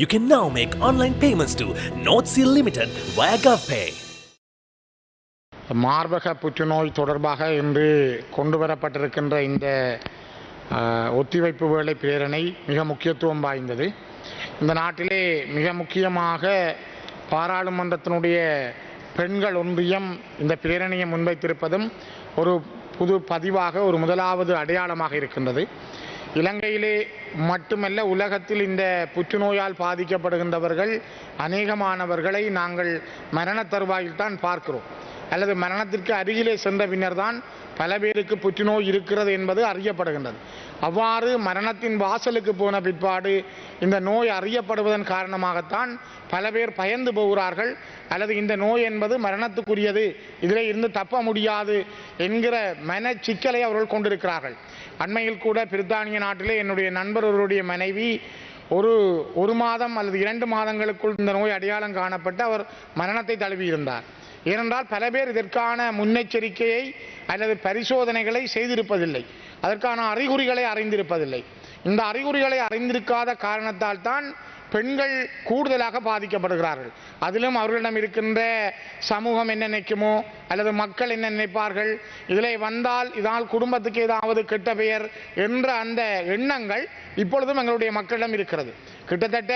You can now make online payments to North Sea Limited via GovPay. மார்பக புற்றுநோய் தொடர்பாக இன்று கொண்டு வரப்பட்டிருக்கின்ற இந்த ஒத்திவைப்பு வேலை பிரேரணை மிக முக்கியத்துவம் வாய்ந்தது இந்த நாட்டிலே மிக முக்கியமாக பாராளுமன்றத்தினுடைய பெண்கள் ஒன்றியம் இந்த பிரேரணையை முன்வைத்திருப்பதும் ஒரு புது பதிவாக ஒரு முதலாவது அடையாளமாக இருக்கின்றது இலங்கையிலே மட்டுமல்ல உலகத்தில் இந்த புற்றுநோயால் பாதிக்கப்படுகின்றவர்கள் அநேகமானவர்களை நாங்கள் மரண தருவாயில் தான் பார்க்கிறோம். அல்லது மரணத்திற்கு அருகிலே சென்ற பின்னர் தான் பல பேருக்கு புற்றுநோய் இருக்கிறது என்பது அறியப்படுகின்றது. அவ்வாறு மரணத்தின் வாசலுக்கு போன பிற்பாடு இந்த நோய் அறியப்படுவதன் காரணமாகத்தான் பல பேர் பயந்து போகிறார்கள். அல்லது இந்த நோய் என்பது மரணத்துக்குரியது இதில் இருந்து தப்ப முடியாது என்கிற மன சிக்கலை அவர்கள் கொண்டிருக்கிறார்கள். அண்மையில் கூட பிரித்தானிய நாட்டிலே என்னுடைய நண்பர் ஒருவருடைய மனைவி ஒரு ஒரு மாதம் அல்லது இரண்டு மாதங்களுக்குள் இந்த நோய் அடையாளம் காணப்பட்டு அவர் மரணத்தை தழுவியிருந்தார். ஏனென்றால் பல பேர் இதற்கான முன்னெச்சரிக்கையை அல்லது பரிசோதனைகளை செய்திருப்பதில்லை. அதற்கான அறிகுறிகளை அறிந்திருப்பதில்லை. இந்த அறிகுறிகளை அறிந்திருக்காத காரணத்தால் தான் பெண்கள் கூடுதலாக பாதிக்கப்படுகிறார்கள். அதிலும் அவர்களிடம் இருக்கின்ற சமூகம் என்ன நினைக்குமோ அல்லது மக்கள் என்ன நினைப்பார்கள் இதில் வந்தால் இதனால் குடும்பத்துக்கு ஏதாவது கெட்ட பெயர் என்ற அந்த எண்ணங்கள் இப்பொழுதும் எங்களுடைய மக்களிடம் இருக்கிறது. கிட்டத்தட்ட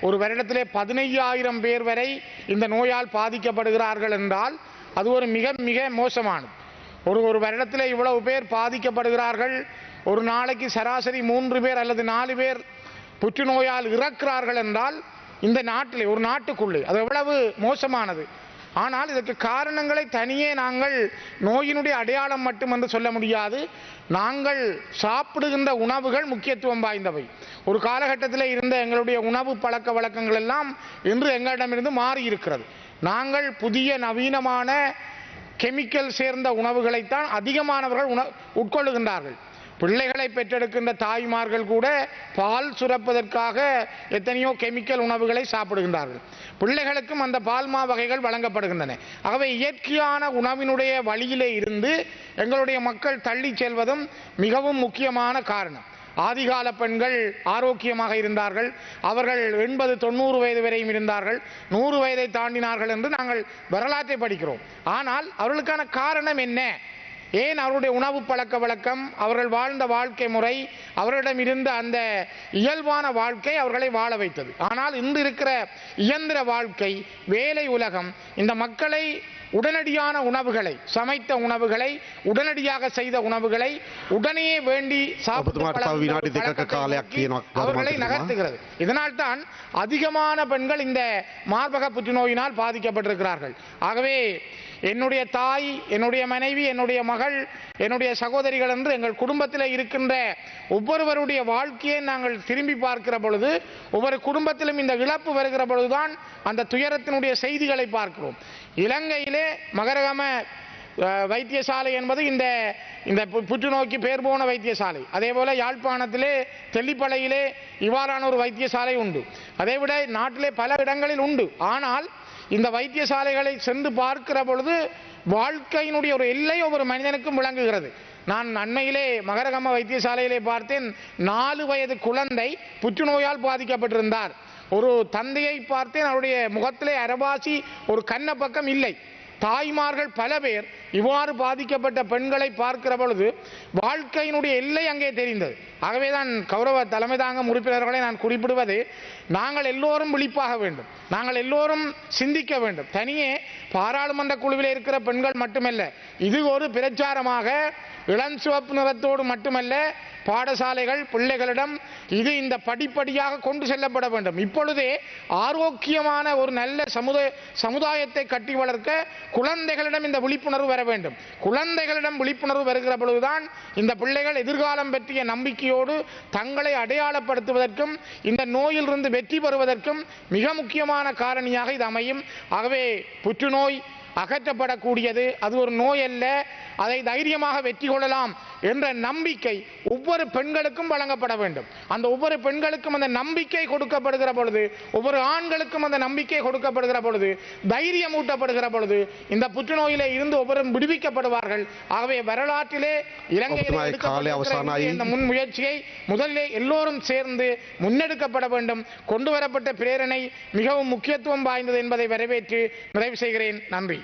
ஒரு வருடத்திலே பதினையாயிரம் பேர் வரை இந்த நோயால் பாதிக்கப்படுகிறார்கள் என்றால் அது ஒரு மிக மிக மோசமானது. ஒரு ஒரு வருடத்தில் இவ்வளவு பேர் பாதிக்கப்படுகிறார்கள். ஒரு நாளைக்கு சராசரி மூன்று பேர் அல்லது நாலு பேர் புற்றுநோயால் இறக்கிறார்கள் என்றால் இந்த நாட்டில் ஒரு நாட்டுக்குள்ளே அது எவ்வளவு மோசமானது. ஆனால் இதற்கு காரணங்களை தனியே நாங்கள் நோயினுடைய அடையாளம் மட்டும் என்று சொல்ல முடியாது. நாங்கள் சாப்பிடுகின்ற உணவுகள் முக்கியத்துவம் வாய்ந்தவை. ஒரு காலகட்டத்தில் இருந்த எங்களுடைய உணவு பழக்க வழக்கங்கள் எல்லாம் இன்று எங்களிடமிருந்து மாறி இருக்கிறது நாங்கள் புதிய நவீனமான கெமிக்கல் சேர்ந்த உணவுகளைத்தான் அதிகமானவர்கள் உண உட்கொள்ளுகின்றார்கள். பிள்ளைகளை பெற்றெடுக்கின்ற தாய்மார்கள் கூட பால் சுரப்பதற்காக எத்தனையோ கெமிக்கல் உணவுகளை சாப்பிடுகின்றார்கள். பிள்ளைகளுக்கும் அந்த பால்மா வகைகள் வழங்கப்படுகின்றன. ஆகவே இயற்கையான உணவினுடைய வழியிலே இருந்து எங்களுடைய மக்கள் தள்ளி செல்வதும் மிகவும் முக்கியமான காரணம். ஆதிகால பெண்கள் ஆரோக்கியமாக இருந்தார்கள். அவர்கள் எண்பது தொண்ணூறு வயது வரையும் இருந்தார்கள். நூறு வயதை தாண்டினார்கள் என்று நாங்கள் வரலாற்றை படிக்கிறோம். ஆனால் அவர்களுக்கான காரணம் என்ன? ஏன் அவருடைய உணவு பழக்க வழக்கம் அவர்கள் வாழ்ந்த வாழ்க்கை முறை அவர்களிடம் இருந்த அந்த இயல்பான வாழ்க்கை அவர்களை வாழ வைத்தது. ஆனால் இன்று இருக்கிற இயந்திர வாழ்க்கை வேலை உலகம் இந்த மக்களை உடனடியான உணவுகளை சமைத்த உணவுகளை உடனடியாக செய்த உணவுகளை உடனே வேண்டி அவர்களை நகர்த்துகிறது. இதனால் தான் அதிகமான பெண்கள் இந்த மார்பக புற்றுநோயினால் பாதிக்கப்பட்டிருக்கிறார்கள். ஆகவே என்னுடைய தாய் என்னுடைய மனைவி என்னுடைய மகள் என்னுடைய சகோதரிகள் என்று எங்கள் குடும்பத்தில் இருக்கின்ற ஒவ்வொருவருடைய வாழ்க்கையை நாங்கள் திரும்பி பார்க்கிற பொழுது ஒவ்வொரு குடும்பத்திலும் இந்த இழப்பு வருகிற பொழுதுதான் அந்த துயரத்தினுடைய செய்திகளை பார்க்கிறோம். இலங்கையிலே மகரகம வைத்தியசாலை என்பது இந்த இந்த பு- புற்றுநோய்க்கு பேர் போன வைத்தியசாலை. அதே போல யாழ்ப்பாணத்திலே தெல்லிப்பளையிலே இவ்வாறான ஒரு வைத்தியசாலை உண்டு. அதை விட நாட்டிலே பல இடங்களில் உண்டு. ஆனால் இந்த வைத்தியசாலைகளை சென்று பார்க்கிற பொழுது வாழ்க்கையினுடைய ஒரு எல்லை ஒவ்வொரு மனிதனுக்கும் விளங்குகிறது. நான் அண்மையிலே மகரகம வைத்தியசாலையிலே பார்த்தேன் நாலு வயது குழந்தை புற்றுநோயால் பாதிக்கப்பட்டிருந்தார். ஒரு தந்தையை பார்த்தேன் அவருடைய முகத்திலே அரவாசி ஒரு கண்ண பக்கம் இல்லை. தாய்மார்கள் பல பேர் இவ்வாறு பாதிக்கப்பட்ட பெண்களை பார்க்கிற பொழுது வாழ்க்கையினுடைய எல்லை அங்கே தெரிந்தது. ஆகவே தான் கௌரவ தலைமை தாங்கும் உறுப்பினர்களை நான் குறிப்பிடுவது நாங்கள் எல்லோரும் விழிப்பாக வேண்டும். நாங்கள் எல்லோரும் சிந்திக்க வேண்டும். தனியே பாராளுமன்ற குழுவில் இருக்கிற பெண்கள் மட்டுமல்ல இது ஒரு பிரச்சாரமாக இளஞ்சிவப்பு நிறத்தோடு மட்டுமல்ல பாடசாலைகள் பிள்ளைகளிடம் இது இந்த படிப்படியாக கொண்டு செல்லப்பட வேண்டும். இப்பொழுதே ஆரோக்கியமான ஒரு நல்ல சமுதாய சமுதாயத்தை கட்டி வளர்க்க குழந்தைகளிடம் இந்த விழிப்புணர்வு வர வேண்டும். குழந்தைகளிடம் விழிப்புணர்வு வருகிற பொழுதுதான் இந்த பிள்ளைகள் எதிர்காலம் பற்றிய நம்பிக்கையோடு தங்களை அடையாளப்படுத்துவதற்கும் இந்த நோயிலிருந்து வெற்றி பெறுவதற்கும் மிக முக்கியமான காரணியாக இது அமையும். ஆகவே புற்றுநோய் அகற்றப்படக்கூடியது. அது ஒரு நோய் அல்ல அதை தைரியமாக வெற்றி கொள்ளலாம் என்ற நம்பிக்கை ஒவ்வொரு பெண்களுக்கும் வழங்கப்பட வேண்டும். அந்த ஒவ்வொரு பெண்களுக்கும் அந்த நம்பிக்கை கொடுக்கப்படுகிற பொழுது ஒவ்வொரு ஆண்களுக்கும் அந்த நம்பிக்கை கொடுக்கப்படுகிற பொழுது தைரியம் ஊட்டப்படுகிற பொழுது இந்த புற்றுநோயிலே இருந்து ஒவ்வொரும் விடுவிக்கப்படுவார்கள். ஆகவே வரலாற்றிலே இலங்கையில் இந்த முன் முயற்சியை முதலிலே எல்லோரும் சேர்ந்து முன்னெடுக்கப்பட வேண்டும். கொண்டு வரப்பட்ட பிரேரணை மிகவும் முக்கியத்துவம் வாய்ந்தது என்பதை வரவேற்று நிறைவு செய்கிறேன். நன்றி.